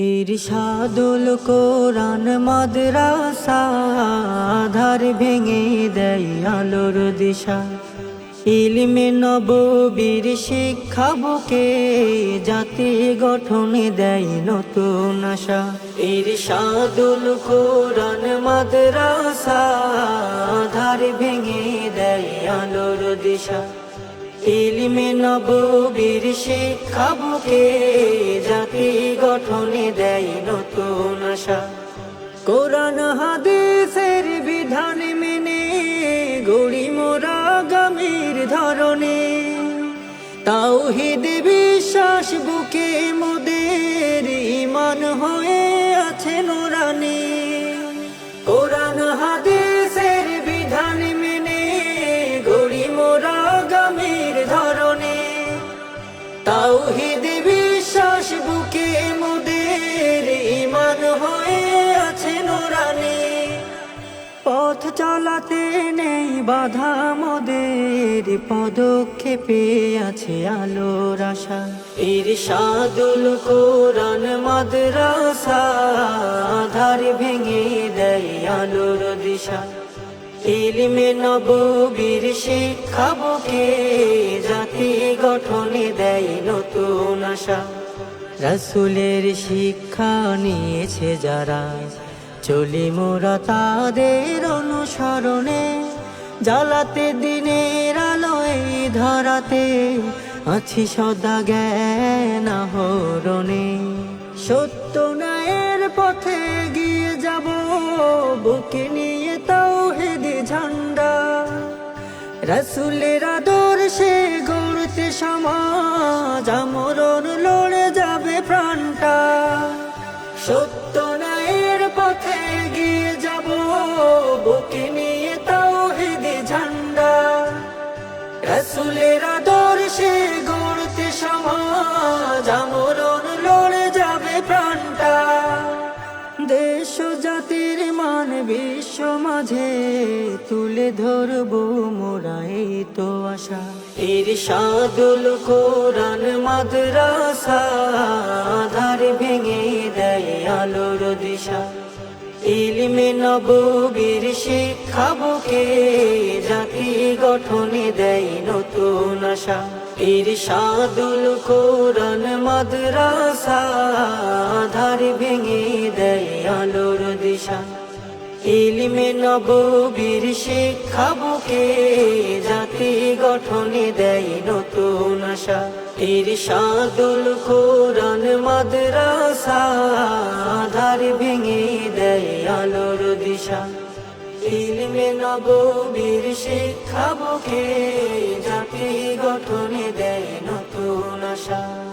ইরশাদুল কোরআন মাদ্রাসা, আধার ভেঙে দেয় আলোর দিশা। ইলমে নববীর শিক্ষা বুকে জাতি গঠনে দেয় নতুন আশা। ইরশাদুল কোরআন মাদ্রাসা ইলমে নববীর শিক্ষা বুকে জাতি গঠনে দেয় নতুন আশা। কোরআন হাদিসের বিধান মেনে গড়ি মোরা গামের ধরনে তাওহিদ বিশ্বাস বুকে মোদের ইমান হয়ে তাওহিদ বিশ্বাস বুকে মোদের ইমান হয়ে আছে নোরানি। পথ চলাতে নেই বাধা মোদের, পদক্ষেপে আছে আলোর আশা। ইরশাদুল কোরআন মাদ্রাসা, আধার ভেঙে দেয় আলোর দিশা। ইলমে নববীর শিক্ষা জাতি গঠনে দেয় নতুন আশা। রসুলের শিক্ষা নিয়েছে যারা। চলি মোরা তাদের অনুসরণে। জ্বালাতে দিনের আলোয়, ধরাতে আছি সদা জ্ঞান হরণে সত্য ন্যায়ের পথে গিয়ে যাব, বুকে নিয়ে রসুলের আদর্শে গড়তে সমাজ, আমরণ লড়ে যাবে প্রাণটা। সত্য ন্যায়ের পথে গিয়ে যাব, বুকে নিয়ে তাও হেদে ঝান্ডা। রসুলের আদর্শে গড়তে সমাজ, আমরণ বিশ্ব মাঝে তুলে ধরবো মোরা, এই তো আশা। এর ইরশাদুল কোরআন মাদ্রাসা, আধার ভেঙে দেয় আলোর দিশা। ইলমে নববীর শিক্ষা বুকে জাতি গঠনে দেয় নতুন আশা। এর ইরশাদুল কোরআন মাদ্রাসা, আধার ভেঙে দেয় আলোর দিশা। ইলমে নববীর শিক্ষা বুকে জাতি গঠনে দেয় নতুন আশা। ইরশাদুল কোরআন মাদ্রাসা আধার ভেঙে দেয় আলোর দিশা। ইলমে নববীর শিক্ষা বুকে জাতি গঠনে দেয় নতুন আশা।